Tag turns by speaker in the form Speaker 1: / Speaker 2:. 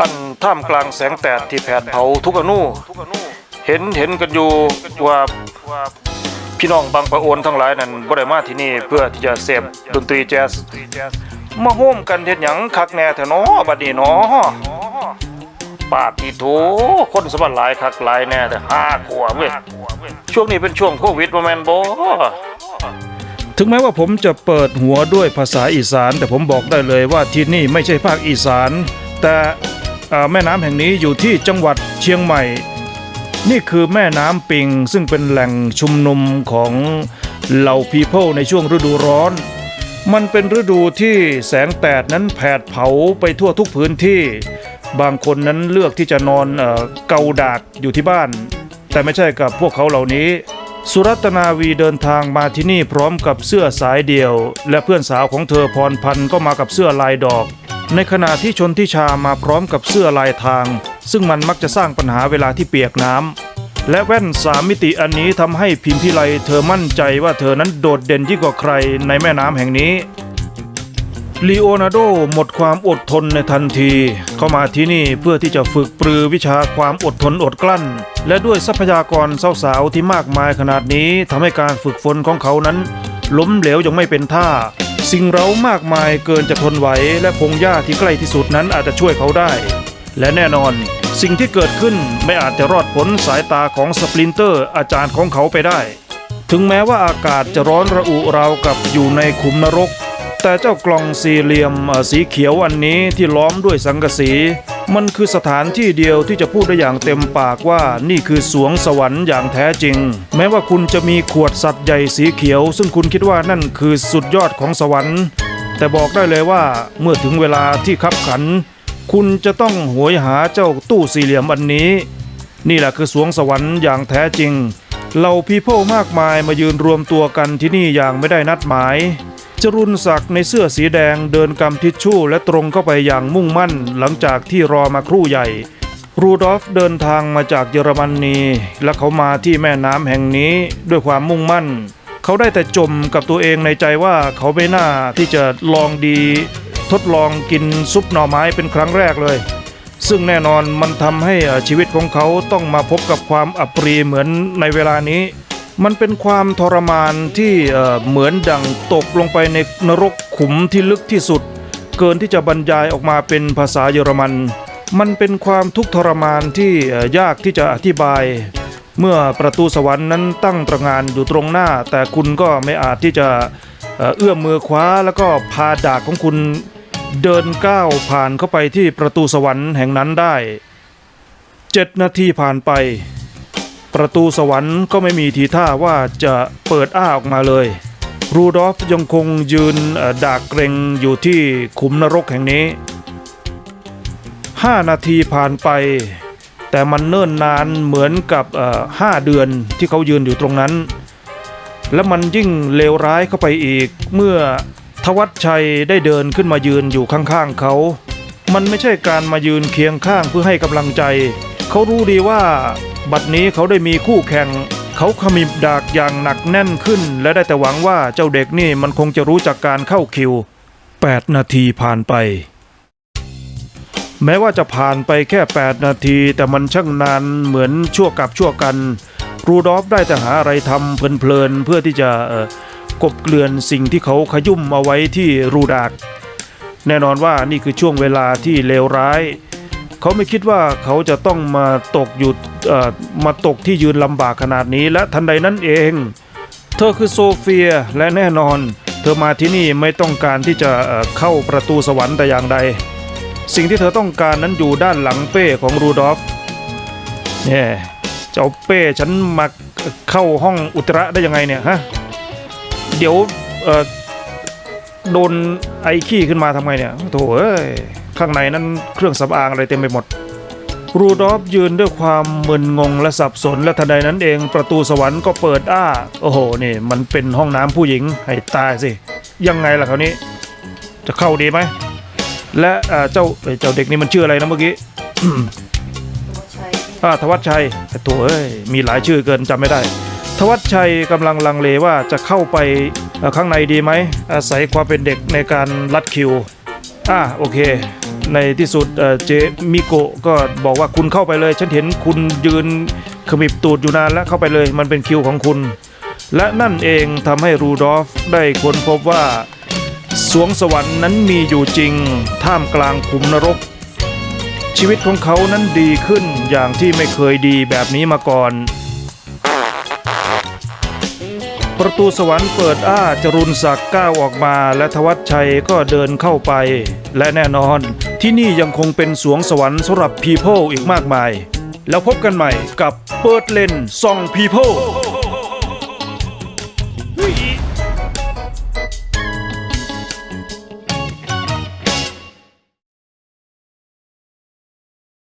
Speaker 1: อันท่ามกลางแสงแดดที่แผดเผาทุกอนูเห็นเห็นกันอยู่ว่าพี่น้องบางประโอนทั้งหลายนั้นบ่ได้มาที่นี่เพื่อที่จะเสพดนตรีแจ๊สมาโฮมกันเฮ็ดหยังคักแน่แท้นาะบัดนี้นาะปาดที่โถคนสบัดหลายคักหลายแน่แต่ห้าขวบเว้ยช่วงนี้เป็นช่วงโควิดบ่แม่นบ่ถึงแม้ว่าผมจะเปิดหัวด้วยภาษาอีสาน แต่ผมบอกได้เลยว่าที่นี่ไม่ใช่ภาคอีสาน แต่ แม่น้ำแห่งนี้อยู่ที่จังหวัดเชียงใหม่ นี่คือแม่น้ำปิงซึ่งเป็นแหล่งชุมนุมของเหล่าพีเพิลในช่วงฤดูร้อน มันเป็นฤดูที่แสงแดดนั้นแผดเผาไปทั่วทุกพื้นที่ บางคนนั้นเลือกที่จะนอนเอ่อเกาดากอยู่ที่บ้าน แต่ไม่ใช่กับพวกเขาเหล่านี้ สุรัตนาวีเดินทางมาที่นี่พร้อมกับเสื้อสายเดี่ยว และเพื่อนสาวของเธอพรพันธ์ก็มากับเสื้อลายดอก ในขณะที่ชนทิชามาพร้อมกับเสื้อลายทาง ซึ่งมันมักจะสร้างปัญหาเวลาที่เปียกน้ำและแว่นสามมิติอันนี้ทำให้พิมพิไลเธอมั่นใจว่าเธอนั้นโดดเด่นยิ่งกว่าใครในแม่น้ำแห่งนี้ลีโอนาร์โดหมดความอดทนในทันที เข้ามาที่นี่เพื่อที่จะฝึกปรือวิชาความอดทนอดกลั้น และด้วยทรัพยากรสาวๆที่มากมายขนาดนี้ทำให้การฝึกฝนของเขานั้น ล้มเหลวย่างไม่เป็นท่า สิ่งเร้ามากมายเกินจะทนไหวและพงหญ้าที่ใกล้ที่สุดนั้นอาจจะช่วยเขาได้ และแน่นอน สิ่งที่เกิดขึ้นไม่อาจจะรอดพ้นสายตาของสปรินเตอร์อาจารย์ของเขาไปได้ ถึงแม้ว่าอากาศจะร้อนระอุราวกับอยู่ในขุมนรก แต่เจ้ากล่องสี่เหลี่ยมสีเขียวอันนี้ที่ล้อมด้วยสังกะสี มันคือสถานที่เดียวที่จะพูดได้อย่างเต็มปากว่านี่คือสวงสวรรค์อย่างแท้จริง แม้ว่าคุณจะมีขวดสัตว์ใหญ่สีเขียว ซึ่งคุณคิดว่านั่นคือสุดยอดของสวรรค์ แต่บอกได้เลยว่าเมื่อถึงเวลาที่คับขัน คุณจะต้องหวยหาเจ้าตู้สี่เหลี่ยมอันนี้ นี่แหละคือสวงสวรรค์อย่างแท้จริงเหล่าพีเพิลมากมายมายืนรวมตัวกันที่นี่อย่างไม่ได้นัดหมาย จรุนศักดิ์ในเสื้อสีแดงเดินกำทิชชู่และตรงเข้าไปอย่างมุ่งมั่นหลังจากที่รอมาครู่ใหญ่ รูดอฟเดินทางมาจากเยอรมนี และเขามาที่แม่น้ำแห่งนี้ด้วยความมุ่งมั่น เขาได้แต่จมกับตัวเองในใจว่าเขาไม่น่าที่จะลองดี ทดลองกินซุปหน่อไม้เป็นครั้งแรกเลย ซึ่งแน่นอนมันทำให้อ่อชีวิตของเขาต้องมาพบกับความอับปรีเหมือนในเวลานี้ มันเป็นความทรมานที่เหมือนดังตกลงไปในนรกขุมที่ลึกที่สุด เกินที่จะบรรยายออกมาเป็นภาษาเยอรมัน มันเป็นความทุกข์ทรมานที่ยากที่จะอธิบาย เมื่อประตูสวรรค์นั้นตั้งตระงานอยู่ตรงหน้า แต่คุณก็ไม่อาจที่จะเอื้อมมือคว้าแล้วก็พาดากของคุณเดินก้าวผ่านเข้าไปที่ประตูสวรรค์แห่งนั้นได้เจ็ดนาทีผ่านไป ประตูสวรรค์ก็ไม่มีทีท่าว่าจะเปิดอ้าออกมาเลย รูดอฟยังคงยืนเอ่อดากเกรงอยู่ที่ขุมนรกแห่งนี้ห้านาทีผ่านไป แต่มันเนิ่นนานเหมือนกับห้าเดือนที่เขายืนอยู่ตรงนั้น และมันยิ่งเลวร้ายเข้าไปอีกเมื่อทวัชชัยได้เดินขึ้นมายืนอยู่ข้างๆเขา มันไม่ใช่การมายืนเคียงข้างเพื่อให้กำลังใจ เขารู้ดีว่า บัดนี้เขาได้มีคู่แข่ง เขาขมิบดากอย่างหนักแน่นขึ้น และได้แต่หวังว่าเจ้าเด็กนี่มันคงจะรู้จักการเข้าคิว 8 นาทีผ่านไป แม้ว่าจะผ่านไปแค่ 8 นาที แต่มันช่างนานเหมือนชั่วกับชั่วกันรูดอฟได้แต่หาอะไรทำเพลินๆเพื่อที่จะกบเกลื่อนสิ่งที่เขาขยุ่มเอาไว้ที่รูดาก แน่นอนว่านี่คือช่วงเวลาที่เลวร้าย เขาไม่คิดว่าเขาจะต้องมาตกอยู่มาตกที่ยืนลำบากขนาดนี้และทันใดนั้นเอง เธอคือโซเฟียและแน่นอน เธอมาที่นี่ไม่ต้องการที่จะเข้าประตูสวรรค์แต่อย่างใด สิ่งที่เธอต้องการนั้นอยู่ด้านหลังเป้ของรูดอฟเนี่ยเจ้าเป้ฉันมาเข้าห้องอุจจาระได้ยังไงเนี่ยฮะเดี๋ยวโดนไอขี้ขึ้นมาทำไงเนี่ยโถเอ้ย ข้างในนั้นเครื่องสำอางอะไรเต็มไปหมด รูดอฟยืนด้วยความมึนงงและสับสนและทันใดนั้นเองประตูสวรรค์ก็เปิดอ้า โอ้โห นี่ มันเป็นห้องน้ำผู้หญิงให้ตายสิ ยังไงล่ะคราวนี้ จะเข้าดีไหม และเอ่อเจ้าเอ้ยเจ้าเด็กนี่มันชื่ออะไรนะเมื่อกี้อ่าทวัชชัยไอ้ตัวเอ้ยมีหลายชื่อเกินจำไม่ได้ทวัชชัยกำลังลังเลว่าจะเข้าไปเอ่อข้างในดีไหมอาศัยความเป็นเด็กในการลัดคิวอ่าโอเค ในที่สุดเจมิโกะก็บอกว่าคุณเข้าไปเลย ฉันเห็นคุณยืนขมิบตูดอยู่นานแล้วเข้าไปเลย มันเป็นคิวของคุณ และนั่นเองทำให้รูดอล์ฟได้ค้นพบว่า สวงสวรรค์นั้นมีอยู่จริง ท่ามกลางขุมนรก ชีวิตของเขานั้นดีขึ้นอย่างที่ไม่เคยดีแบบนี้มาก่อน ประตูสวรรค์เปิดอ้าจรุนศักดิ์ก้าวออกมาและทวัชชัยก็เดินเข้าไป และแน่นอนที่นี่ยังคงเป็นสวงสวรรค์สำหรับพีโพอีกมากมาย แล้วพบกันใหม่กับเปิดเลนซองพีโพ